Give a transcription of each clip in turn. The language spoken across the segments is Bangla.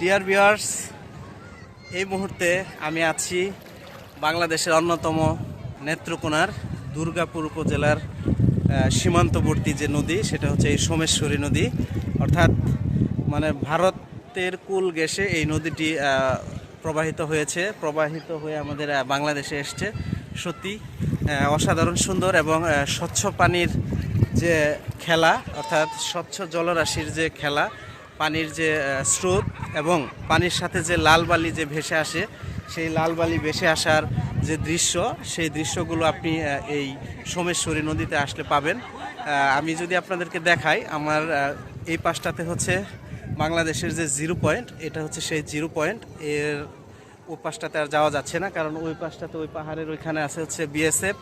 ডিয়ার ভিউয়ার্স এই মুহূর্তে আমি আছি বাংলাদেশের অন্যতম নেত্রকোনার দুর্গাপুর উপজেলার সীমান্তবর্তী যে নদী, সেটা হচ্ছে এই সোমেশ্বরী নদী। অর্থাৎ মানে ভারতের কুল গেসে এই নদীটি প্রবাহিত হয়েছে। প্রবাহিত হয়ে আমাদের বাংলাদেশে এসছে। সত্যি অসাধারণ, সুন্দর এবং স্বচ্ছ পানির যে খেলা, অর্থাৎ স্বচ্ছ জলরাশির যে খেলা পানির যে স্রোত এবং পানির সাথে যে লাল বালি যে ভেসে আসে, সেই লাল বালি ভেসে আসার যে দৃশ্য, সেই দৃশ্যগুলো আপনি এই সোমেশ্বরী নদীতে আসলে পাবেন। আমি যদি আপনাদেরকে দেখাই, আমার এই পাশটাতে হচ্ছে বাংলাদেশের যে জিরো পয়েন্ট, এটা হচ্ছে সেই জিরো পয়েন্ট। এর ওই পাশটাতে আর যাওয়া যাচ্ছে না, কারণ ওই পাশটাতে ওই পাহাড়ের ওইখানে আছে হচ্ছে বিএসএফ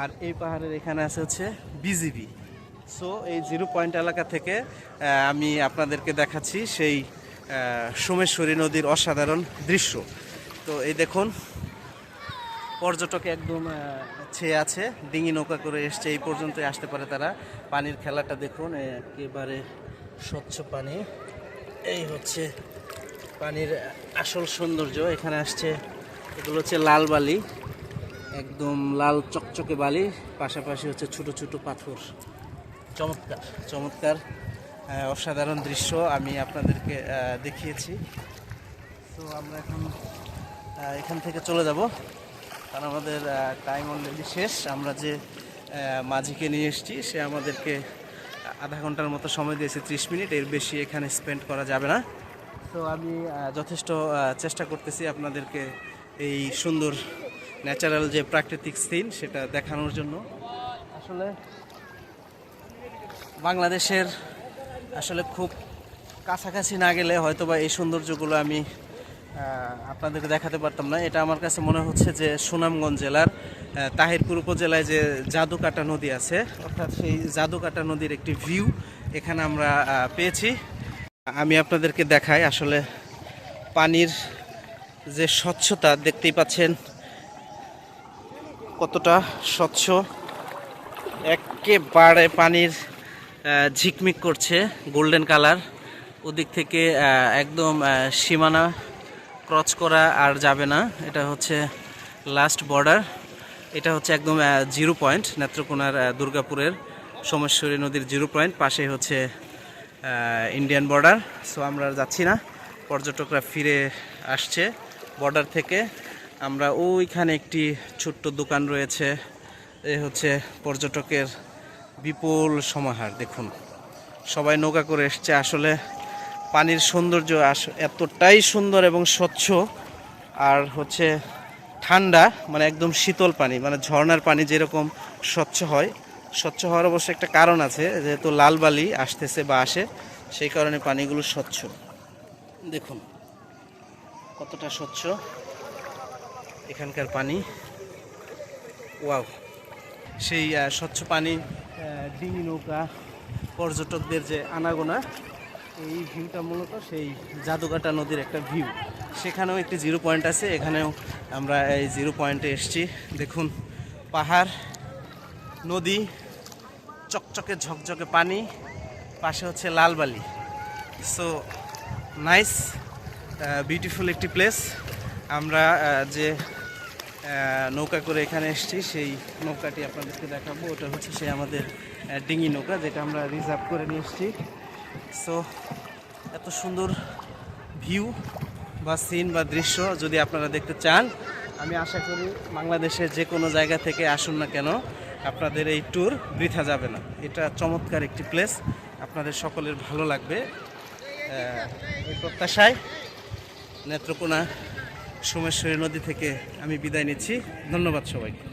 আর এই পাহাড়ের এখানে আছে হচ্ছে বিজিবি সো এই জিরো পয়েন্ট এলাকা থেকে আমি আপনাদেরকে দেখাচ্ছি সেই সোমেশ্বরী নদীর অসাধারণ দৃশ্য। তো এই দেখুন, পর্যটক একদম ছেয়ে আছে, ডিঙি নৌকা করে এসছে, এই পর্যন্ত আসতে পারে তারা। পানির খেলাটা দেখুন, একেবারে স্বচ্ছ পানি। এই হচ্ছে পানির আসল সৌন্দর্য। এখানে আসছে, এগুলো হচ্ছে লাল বালি, একদম লাল চকচকে বালি, পাশাপাশি হচ্ছে ছোট ছোট পাথর। চমৎকার চমৎকার অসাধারণ দৃশ্য আমি আপনাদেরকে দেখিয়েছি। তো আমরা এখন এখান থেকে চলে যাব। কারণ আমাদের টাইম অলরেডি শেষ। আমরা যে মাঝিকে নিয়ে এসেছি, সে আমাদেরকে আধা ঘণ্টার মতো সময় দিয়েছে, ত্রিশ মিনিট। এর বেশি এখানে স্পেন্ড করা যাবে না। তো আমি যথেষ্ট চেষ্টা করতেছি আপনাদেরকে এই সুন্দর ন্যাচারাল যে প্রাকৃতিক সিন সেটা দেখানোর জন্য। আসলে বাংলাদেশের আসলে খুব কাছাকাছি না গেলে হয়তো বা এই সৌন্দর্যগুলো আমি আপনাদেরকে দেখাতে পারতাম না। এটা আমার কাছে মনে হচ্ছে যে সুনামগঞ্জ জেলার তাহিরপুর উপজেলায় যে জাদুকাটা নদী আছে, অর্থাৎ সেই জাদুকাটা নদীর একটি ভিউ এখানে আমরা পেয়েছি। আমি আপনাদেরকে দেখাই আসলে পানির যে স্বচ্ছতা, দেখতেই পাচ্ছেন কতটা স্বচ্ছ। একেবারে পানির ঝিকমিক করছে গোল্ডেন কালার ওদিক থেকে একদম সীমানা ক্রচ করা আর যাবে না। এটা হচ্ছে লাস্ট বর্ডার এটা হচ্ছে একদম জিরো পয়েন্ট নেত্রকোনার দুর্গাপুরের সোমেশ্বরী নদীর জিরো পয়েন্ট পাশে হচ্ছে ইন্ডিয়ান বর্ডার সো আমরা যাচ্ছি না। পর্যটকরা ফিরে আসছে বর্ডার থেকে। আমরা ওইখানে একটি ছোট্ট দোকান রয়েছে। এ হচ্ছে পর্যটকের বিপুল সমাহার, দেখুন। সবাই নৌকা করে এসছে। আসলে পানির সৌন্দর্য এতটাই সুন্দর এবং স্বচ্ছ। আর হচ্ছে ঠান্ডা মানে একদম শীতল পানি মানে ঝর্নার পানি যেরকম স্বচ্ছ হয়। স্বচ্ছ হওয়ার অবশ্য একটা কারণ আছে, যেহেতু লাল বালি আসতেছে বা আসে, সেই কারণে পানিগুলো স্বচ্ছ। দেখুন, কতটা স্বচ্ছ। এখানকার পানি, ওয়াও। সেই স্বচ্ছ পানি ডিঙি নৌকা, পর্যটকদের যে আনাগোনা, এই ভিউটা মূলত সেই জাদুকাটা নদীর একটা ভিউ। সেখানেও একটি জিরো পয়েন্ট আছে, এখানেও আমরা এই জিরো পয়েন্টে এসেছি। দেখুন, পাহাড়, নদী, চকচকে ঝকঝকে পানি, পাশে হচ্ছে লালবালি সো নাইস বিউটিফুল একটি প্লেস আমরা যে নৌকা করে এখানে এসেছি। সেই নৌকাটি আপনাদেরকে দেখাবো। ওটা হচ্ছে সেই আমাদের ডিঙি নৌকা যেটা আমরা রিজার্ভ করে নিয়ে এসেছি। সো এত সুন্দর ভিউ বা সিন বা দৃশ্য যদি আপনারা দেখতে চান, আমি আশা করি বাংলাদেশের যে কোনো জায়গা থেকে আসুন না কেন, আপনাদের এই ট্যুর বৃথা যাবে না। এটা চমৎকার একটি প্লেস আপনাদের সকলের ভালো লাগবে। প্রত্যাশায় নেত্রকোনা সোমেশ্বরী নদী থেকে আমি বিদায় নিচ্ছি। ধন্যবাদ সবাইকে।